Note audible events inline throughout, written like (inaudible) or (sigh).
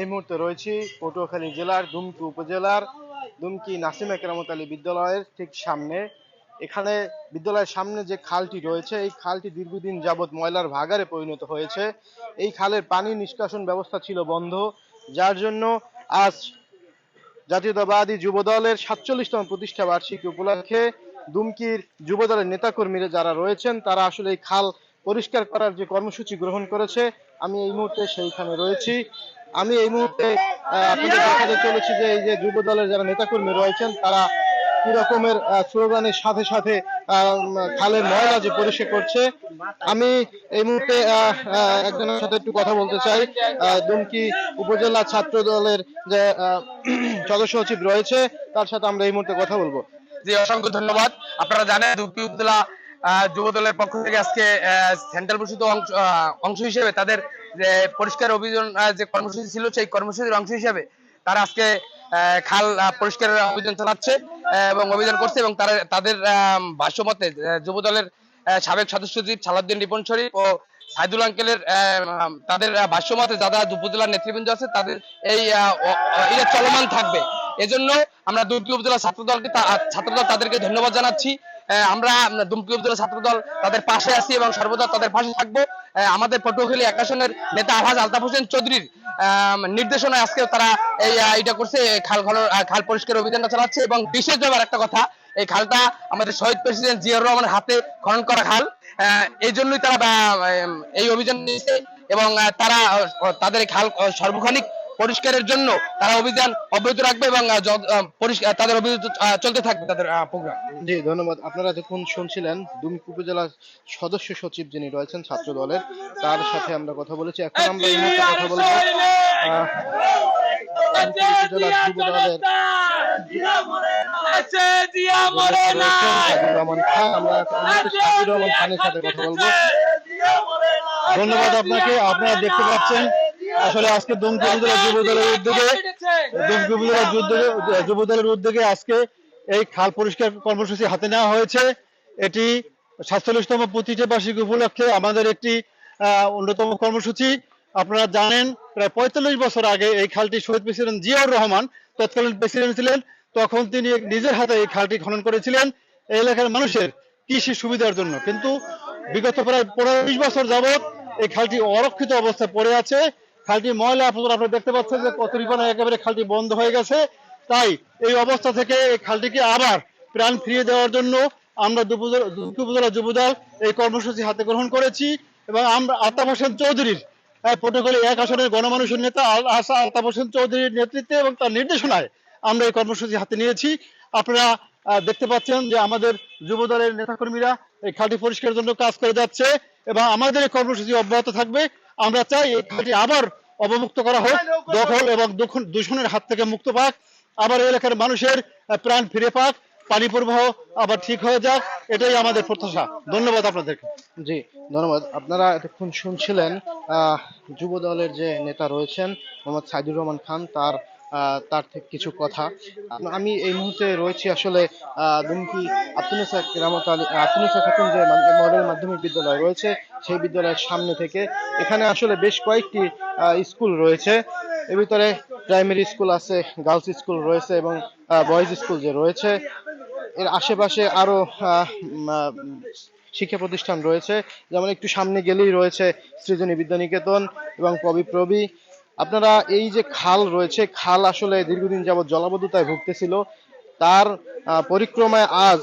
এই মুহূর্তে রয়েছি পটুয়াখালী জেলার দুমকি উপজেলার দুমকি নাসিমা কেরামত আলী বিদ্যালয়ের ঠিক সামনে। এখানে বিদ্যালয়ের সামনে যে খালটি রয়েছে, এই খালটি দীর্ঘদিন যাবৎ ময়লার ভাগারে পরিণত হয়েছে। এই খালের পানি নিষ্কাশন ব্যবস্থা ছিল বন্ধ, যার জন্য আজ জাতীয়তাবাদী যুবদলের সাতচল্লিশতম প্রতিষ্ঠা বার্ষিকী উপলক্ষে দুমকির যুবদলের নেতাকর্মীরা যারা রয়েছেন, তারা আসলে এই খাল পরিষ্কার করার যে কর্মসূচি গ্রহণ করেছে, আমি এই মুহূর্তে সেইখানে রয়েছি। আমি এই মুহূর্তে আপনাদের দেখাতে চলেছি যে এই যে যুব দলের যারা নেতাকর্মী রয়েছেন, তারা কি রকমের স্লোগানের সাথে সাথে খালের ময়লা যে পরিষ্কার করছে, আমি এই মুহূর্তে একজনের সাথে একটু কথা বলতে চাই। দুমকি উপজেলা ছাত্র দলের যে (clears throat) সদস্য সচিব রয়েছে, তার সাথে আমরা এই মুহূর্তে কথা বলব। জি, অসংখ্য ধন্যবাদ। আপনারা জানেন দুপি উপজেলা যুব দলের পক্ষ থেকে আজকে সেন্ট্রাল ঘোষিত অংশ হিসেবে তাদের যে পরিষ্কার অভিযান যে কর্মসূচি ছিল সেই কর্মসূচির অংশ হিসেবে তারা আজকে খাল আহ, পরিষ্কার অভিযান চালাচ্ছে এবং অভিযান করছে এবং তারা তাদের ভাষ্য মতে যুব দলের সাবেক সদস্য সচিব সালাউদ্দিন রিপন শরীফ ও সাইদুল আঙ্কেলের তাদের ভাষ্য মতে যারা উপজেলার নেতৃবৃন্দ আছে তাদের এই এটা চলমান থাকবে। এজন্য আমরা দুর্গী উপজেলা ছাত্রদলকে ছাত্রদল তাদেরকে ধন্যবাদ জানাচ্ছি। আমরা দুমকি উপজেলা ছাত্রদল তাদের পাশে আছি এবং সর্বদা তাদের পাশে থাকব। আমাদের পটুয়াখালী এক আসনের নেতা আলহাজ আলতাফ হোসেন চৌধুরীর নির্দেশনায় আজকে তারা এই এটা করছে খাল খাল খাল পরিষ্কার অভিযানটা চালাচ্ছে এবং বিশেষ ব্যাপার একটা কথা, এই খালটা আমাদের শহীদ প্রেসিডেন্ট জিয়াউর রহমানের হাতে খনন করা খাল। এই জন্যই তারা এই অভিযান নিয়েছে এবং তারা তাদের খাল সর্বক্ষণিক পরিষ্কারের জন্য তারা অভিযান অব্যাহত রাখবে এবং তাদের অভিযান চলতে থাকবে তাদের প্রোগ্রাম জি, ধন্যবাদ। আপনারা যখন শুনছিলেন, দুমকি উপজেলার সদস্য সচিব যিনি রয়েছেন ছাত্র দলের তার সাথে আমরা কথা বলেছি। এখন আমরা এই মুহূর্তে কথা বলব। ধন্যবাদ আপনাকে। আপনারা দেখতে পাচ্ছেন আসলে আজকে দুমকি উপজেলা যুব দলের উদ্যোগে দুমকি উপজেলা যুব দলের উদ্যোগে আজকে এই খাল পরিষ্কার কর্মসূচি হাতে নেওয়া হয়েছে। এটি সাতচল্লিশতম প্রতিষ্ঠা বার্ষিকী উপলক্ষে আমাদের একটি অন্যতম কর্মসূচি। আপনারা জানেন প্রায় পঁয়তাল্লিশ বছর আগে এই খালটি শহীদ প্রেসিডেন্ট জিয়াউর রহমান তৎকালীন প্রেসিডেন্ট ছিলেন। তখন তিনি নিজের হাতে এই খালটি খনন করেছিলেন। এই এলাকার মানুষের কৃষি সুবিধার জন্য। কিন্তু বিগত প্রায় পনেরো বছর যাবৎ এই খালটি অরক্ষিত অবস্থায় পড়ে আছে। খালটি ময়লা, আপনারা আপনারা দেখতে পাচ্ছেন যে কতরিপানা একেবারে খালটি বন্ধ হয়ে গেছে। তাই এই অবস্থা থেকে এই খালটিকে আবার প্রাণ ফিরিয়ে দেওয়ার জন্য আমরা উপজেলা যুবদল এই কর্মসূচি হাতে গ্রহণ করেছি এবং আমরা আতাফ হোসেন চৌধুরীর প্রটোকলে এক আসনের গণমানুষের নেতা আল- আসা আলতাফ হোসেন চৌধুরীর নেতৃত্বে এবং তার নির্দেশনায় আমরা এই কর্মসূচি হাতে নিয়েছি। আপনারা দেখতে পাচ্ছেন যে আমাদের যুবদলের নেতাকর্মীরা এই খালটি পরিষ্কারের জন্য কাজ করে যাচ্ছে এবং আমাদের এই কর্মসূচি অব্যাহত থাকবে। আমরা চাই এই খালটি আবার অবমুক্ত করা হোক দখল এবং দূষণের হাত থেকে মুক্ত পাক। আবার এই এলাকার মানুষের প্রাণ ফিরে পাক। পানি প্রবাহ আবার ঠিক হয়ে যাক। এটাই আমাদের প্রত্যাশা। ধন্যবাদ আপনাদের জি ধন্যবাদ। আপনারা এতক্ষণ শুনছিলেন আহ, যুব দলের যে নেতা রয়েছেন মোহাম্মদ সাইদুর রহমান খান তার তার থেকে কিছু কথা। আমি এই মুহূর্তে রয়েছি আসলে দুমকি আব্দুনিসা কেরামত আলী খাতুন যে মডেল মাধ্যমিক বিদ্যালয় রয়েছে সেই বিদ্যালয়ের সামনে থেকে এখানে আসলে বেশ কয়েকটি স্কুল রয়েছে। এর ভিতরে প্রাইমারি স্কুল আছে গার্লস স্কুল রয়েছে এবং বয়েজ স্কুল যে রয়েছে এর আশেপাশে আরও আহ, উম, আহ, শিক্ষা প্রতিষ্ঠান রয়েছে। যেমন একটু সামনে গেলেই রয়েছে সৃজনী বিদ্যানিকেতন এবং কবি পবিপ্রবি আপনারা এই যে খাল রয়েছে খাল আসলে দীর্ঘদিন যাবৎ জলাবদ্ধতায় ভুগতেছিল। তার পরিক্রমায় আজ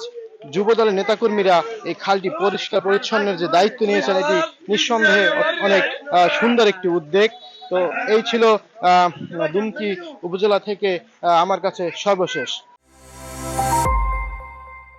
যুবদলের নেতাকর্মীরা এই খালটি পরিষ্কার পরিচ্ছন্নের যে দায়িত্ব নিয়েছেন এটি নিঃসন্দেহে অনেক সুন্দর একটি উদ্যোগ। তো এই ছিল আহ, দুমকি উপজেলা থেকে আমার কাছে সর্বশেষ।